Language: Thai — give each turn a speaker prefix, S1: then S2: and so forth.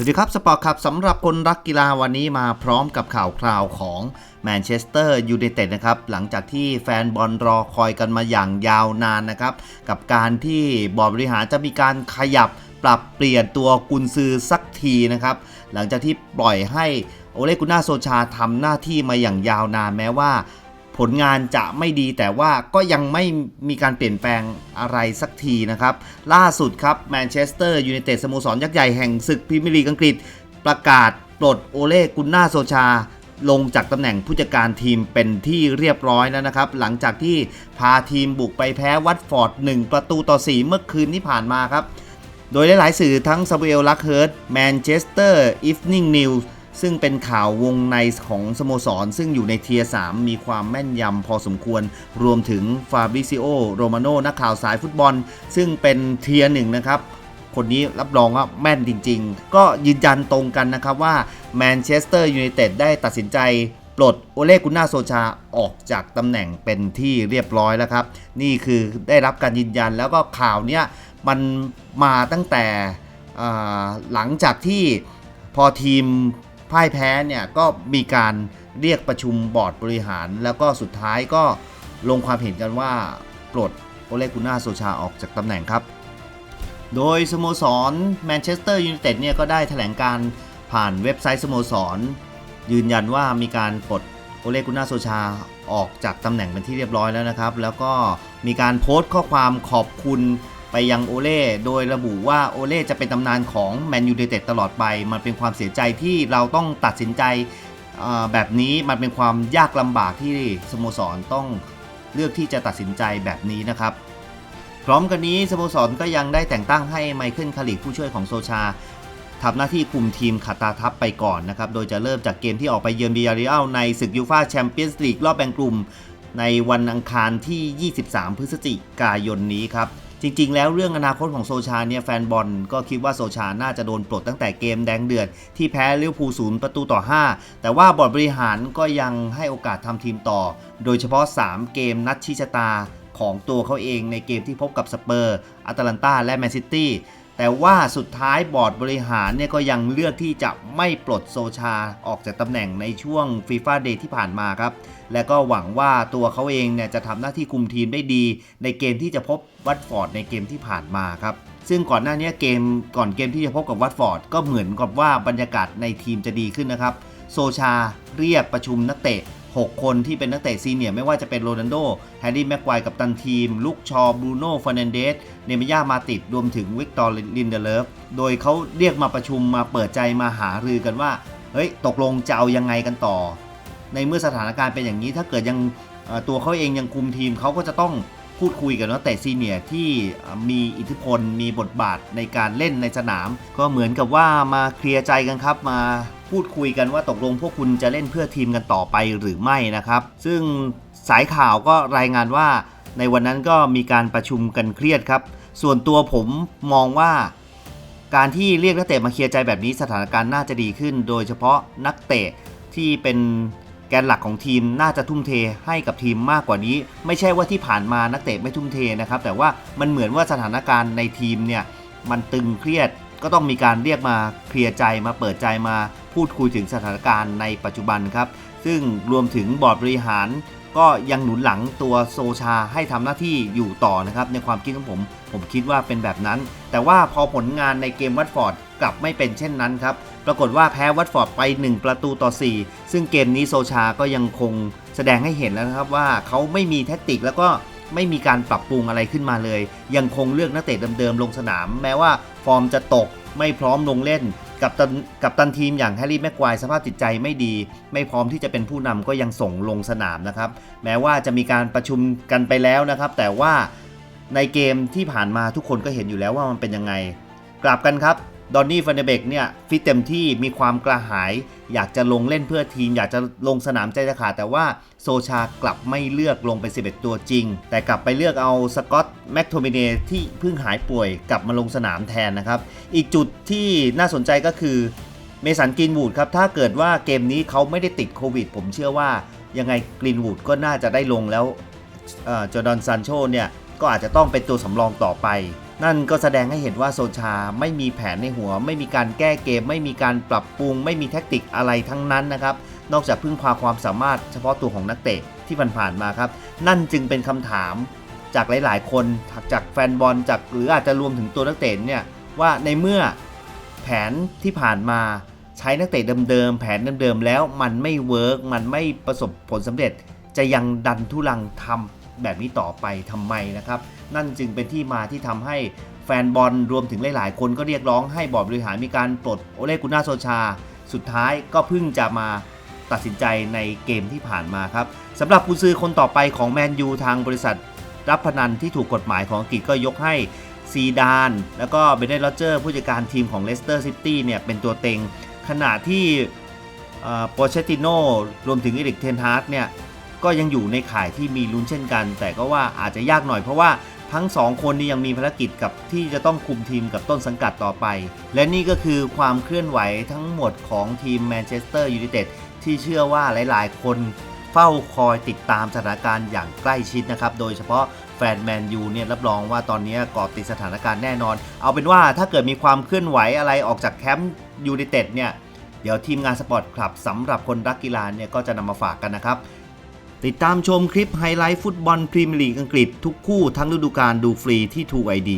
S1: สวัสดีครับสปอร์ตครับสำหรับคนรักกีฬาวันนี้มาพร้อมกับข่าวคราวของแมนเชสเตอร์ยูไนเต็ดนะครับหลังจากที่แฟนบอลรอคอยกันมาอย่างยาวนานนะครับ กับการที่บอร์ดบริหารจะมีการขยับปรับเปลี่ยนตัวกุนซือสักทีนะครับ หลังจากที่ปล่อยให้โอเลกุน่าโซชาทำหน้าที่มาอย่างยาวนานแม้ว่า ผลงานจะไม่ดีแต่ว่าก็ยังไม่มีการเปลี่ยนแปลงอะไรสักทีนะครับ ล่าสุดครับแมนเชสเตอร์ยูไนเต็ดสโมสรยักษ์ใหญ่แห่งศึกพรีเมียร์ลีกอังกฤษ ประกาศปลดโอเล่กุนนาโซชา ลงจากตำแหน่งผู้จัดการทีมเป็นที่เรียบร้อยแล้วนะครับ หลังจากที่พาทีมบุกไปแพ้วัตฟอร์ด 1 ประตูต่อ 4 เมื่อคืนที่ผ่านมาครับ โดยหลายๆสื่อทั้งซาบูเอลลักเฮิร์ตแมนเชสเตอร์อีฟนิ่งนิว ซึ่งเป็นข่าววงในของสโมสร ซึ่งอยู่ในเทียร์3มีความแม่นยำพอสมควร รวมถึงฟาบริซิโอโรมาโนนักข่าวสายฟุตบอล ซึ่งเป็นเทียร์หนึ่งนะครับคนนี้รับรองว่าแม่นจริง ๆ ก็ยืนยันตรงกันนะครับว่าแมนเชสเตอร์ยูไนเต็ดได้ตัดสินใจปลดโอเลกุน่าโซชาออกจากตำแหน่งเป็นที่เรียบร้อยแล้วครับ นี่คือได้รับการยืนยันแล้วก็ข่าวเนี้ยมันมาตั้งแต่หลังจากที่พอทีม พ่ายแพ้เนี่ยก็มีการเรียกประชุมบอร์ดบริหาร แล้วก็สุดท้ายก็ลงความเห็นกันว่าปลดโอเลกุน่าโซชาออกจากตำแหน่งครับ โดยสโมสรแมนเชสเตอร์ยูไนเต็ดเนี่ยก็ได้แถลงการผ่านเว็บไซต์สโมสร ยืนยันว่ามีการปลดโอเลกุน่าโซชาออกจากตำแหน่งเป็นที่เรียบร้อยแล้วนะครับ แล้วก็มีการโพสต์ข้อความขอบคุณ ไปยังโอเล่โดยระบุว่าโอเล่จะเป็นตำนานของแมนยูไนเต็ดตลอดไป มันเป็นความเสียใจที่เราต้องตัดสินใจแบบนี้มันเป็นความยากลำบากที่สโมสรต้องเลือกที่จะตัดสินใจแบบนี้นะครับ พร้อมกันนี้สโมสรก็ยังได้แต่งตั้งให้ไมเคิลคาริกผู้ช่วยของโซชาทำหน้าที่คุมทีมขัดตาทัพไปก่อนนะครับ โดยจะเริ่มจากเกมที่ออกไปเยือนบิยาริอัลในศึกยูฟาแชมเปี้ยนส์ลีกรอบแบ่งกลุ่ม ในวันอังคารที่ 23 พฤศจิกายนนี้ครับ จริง ๆ แล้วเรื่องอนาคตของโซชาเนี่ยแฟนบอลก็คิดว่าโซชาน่าจะโดนปลดตั้งแต่เกมแดงเดือด ที่แพ้ลิเวอร์พูลศูนย์ประตูต่อ 5 แต่ว่าบอร์ดบริหารก็ยังให้โอกาสทำทีมต่อ โดยเฉพาะ 3 เกมนัดชี้ชะตาของตัวเขาเองในเกมที่พบกับสเปอร์อัตแลนตาและแมนซิตี้ แต่ว่าสุดท้ายบอร์ดบริหารเนี่ยก็ยังเลือกที่จะไม่ปลดโซชาออกจากตำแหน่งในช่วงฟีฟ่าเดย์ที่ผ่านมาครับ และก็หวังว่าตัวเขาเองเนี่ยจะทำหน้าที่คุมทีมได้ดี ในเกมที่จะพบวัตฟอร์ดในเกมที่ผ่านมาครับซึ่งก่อนหน้านี้เกมก่อนเกมที่จะพบกับวัตฟอร์ดก็เหมือนกับว่าบรรยากาศในทีมจะดีขึ้นนะครับ โซชาเรียกประชุมนักเตะ 6 คนที่เป็นนักเตะซีเนียร์ไม่ว่าจะเป็นโรนัลโด แฮร์รี่แม็กควายกับตันทีม ลูกชอ บรูโน่ฟาร์นันเดส เนมิย่ามาติด รวมถึงวิกตอร์ลินเดเลฟ โดยเขาเรียกมาประชุมมาเปิดใจมาหารือกันว่า เฮ้ย ตกลงจะเอายังไงกันต่อ ในเมื่อสถานการณ์เป็นอย่างนี้ถ้าเกิดยังตัวเขาเองยังคุมทีมเขาก็จะต้อง พูดคุยกับนักเตะซีเนียร์ที่มีอิทธิพลมีบทบาทในการเล่นในสนาม ก็เหมือนกับว่ามาเคลียร์ใจกันครับมาพูดคุยกันว่าตกลงพวกคุณจะเล่นเพื่อทีมกันต่อไปหรือไม่นะครับ ซึ่งสายข่าวก็รายงานว่าในวันนั้นก็มีการประชุมกันเครียดครับ ส่วนตัวผมมองว่า การที่เรียกนักเตะมาเคลียร์ใจแบบนี้สถานการณ์น่าจะดีขึ้น โดยเฉพาะนักเตะที่เป็น แกนหลักของทีมน่าจะทุ่มเทให้กับทีมมากกว่านี้ ไม่ใช่ว่าที่ผ่านมานักเตะไม่ทุ่มเทนะครับ แต่ว่ามันเหมือนว่าสถานการณ์ในทีมเนี่ยมันตึงเครียดก็ต้องมีการเรียกมาเคลียร์ใจมาเปิดใจมาพูดคุยถึงสถานการณ์ในปัจจุบันครับ ซึ่งรวมถึงบอร์ดบริหาร ก็ยังหนุนหลังตัวโซชาให้ทำหน้าที่อยู่ต่อนะครับ ในความคิดของผม ผมคิดว่าเป็นแบบนั้น แต่ว่าพอผลงานในเกมวัตฟอร์ดกลับไม่เป็นเช่นนั้นครับ ปรากฏว่าแพ้วัตฟอร์ดไป 1 ประตูต่อ 4 ซึ่งเกมนี้โซชาก็ยังคงแสดงให้เห็นแล้วนะครับว่าเขาไม่มีแทคติกแล้วก็ไม่มีการปรับปรุงอะไรขึ้นมาเลย ยังคงเลือกนักเตะเดิมๆลงสนาม แม้ว่าฟอร์มจะตกไม่พร้อมลงเล่น กับตันกับตันทีมอย่างแฮร์รี่แม็กควายสภาพจิตใจไม่ดี ไม่พร้อมที่จะเป็นผู้นำก็ยังส่งลงสนามนะครับ แม้ว่าจะมีการประชุมกันไปแล้วนะครับ แต่ว่าในเกมที่ผ่านมาทุกคนก็เห็นอยู่แล้วว่ามันเป็นยังไง กลับกันครับ ดอนนี่ฟันเดเบกเนี่ยฟิตเต็มที่มีความกระหาย อยากจะลงเล่นเพื่อทีม อยากจะลงสนามใจจะขาดแต่ว่าโซชากลับไม่เลือกลงเป็น 11 ตัวจริง แต่กลับไปเลือกเอาสกอตแม็กโทมิเนที่เพิ่งหายป่วยกลับมาลงสนามแทนนะครับ อีกจุดที่น่าสนใจก็คือเมสันกรีนวูดครับ ถ้าเกิดว่าเกมนี้เขาไม่ได้ติดโควิด ผมเชื่อว่ายังไงกรีนวูดก็น่าจะได้ลงแล้วจอร์แดนซานโชเนี่ยก็อาจจะต้องเป็นตัวสำรองต่อไป นั่นก็แสดงให้เห็นว่าโซชาไม่มีแผนในหัว ไม่มีการแก้เกม ไม่มีการปรับปรุง ไม่มีแท็กติกอะไรทั้งนั้นนะครับ นอกจากพึ่งพาความสามารถเฉพาะตัวของนักเตะที่ผ่านๆมาครับ นั่นจึงเป็นคำถามจากหลาย ๆ คนจากแฟนบอลจากหรืออาจจะรวมถึงตัวนักเตะเนี่ยว่าในเมื่อแผนที่ผ่านมาใช้นักเตะเดิมๆแผนเดิมๆแล้วมันไม่เวิร์กมันไม่ประสบผลสำเร็จจะยังดันทุลังทำ แบบนี้ต่อไปทำไมนะครับ นั่นจึงเป็นที่มาที่ทำให้แฟนบอลรวมถึงหลาย ๆ คนก็เรียกร้องให้บอร์ดบริหารมีการปลดโอเลกุน่าโซชา สุดท้ายก็เพิ่งจะมาตัดสินใจในเกมที่ผ่านมาครับสำหรับกุญซือคนต่อไปของแมนยูทางบริษัทรับพนันที่ถูกกฎหมายของอังกฤษก็ยกให้ซีดาน แล้วก็เบนเดนโรเจอร์ผู้จัดการทีมของเลสเตอร์ซิตี้เนี่ยเป็นตัวเต็ง ขณะที่โปเชติโนรวมถึงอีริกเทนฮาร์กเนี่ย ก็ยังอยู่ในข่ายที่มีลุ้นเช่นกัน แต่ก็ว่าอาจจะยากหน่อยเพราะว่าทั้ง 2 คนนี้ยังมีภารกิจกับที่จะต้องคุมทีมกับต้นสังกัดต่อไป และนี่ก็คือความเคลื่อนไหวทั้งหมดของทีมแมนเชสเตอร์ยูไนเต็ดที่เชื่อว่าหลาย ๆ คนเฝ้าคอยติดตามสถานการณ์อย่างใกล้ชิดนะครับ โดยเฉพาะแฟนแมนยูเนี่ยรับรองว่าตอนนี้เกาะติดสถานการณ์แน่นอน เอาเป็นว่าถ้าเกิดมีความเคลื่อนไหวอะไรออกจากแคมป์ยูไนเต็ดเนี่ย เดี๋ยวทีมงานสปอร์ตคลับสำหรับคนรักกีฬาเนี่ยก็จะนำมาฝากกันนะครับ ติดตามชมคลิปไฮไลท์ฟุตบอลพรีเมียร์ลีกอังกฤษทุกคู่ทั้งฤดูกาลดูฟรีที่ True ID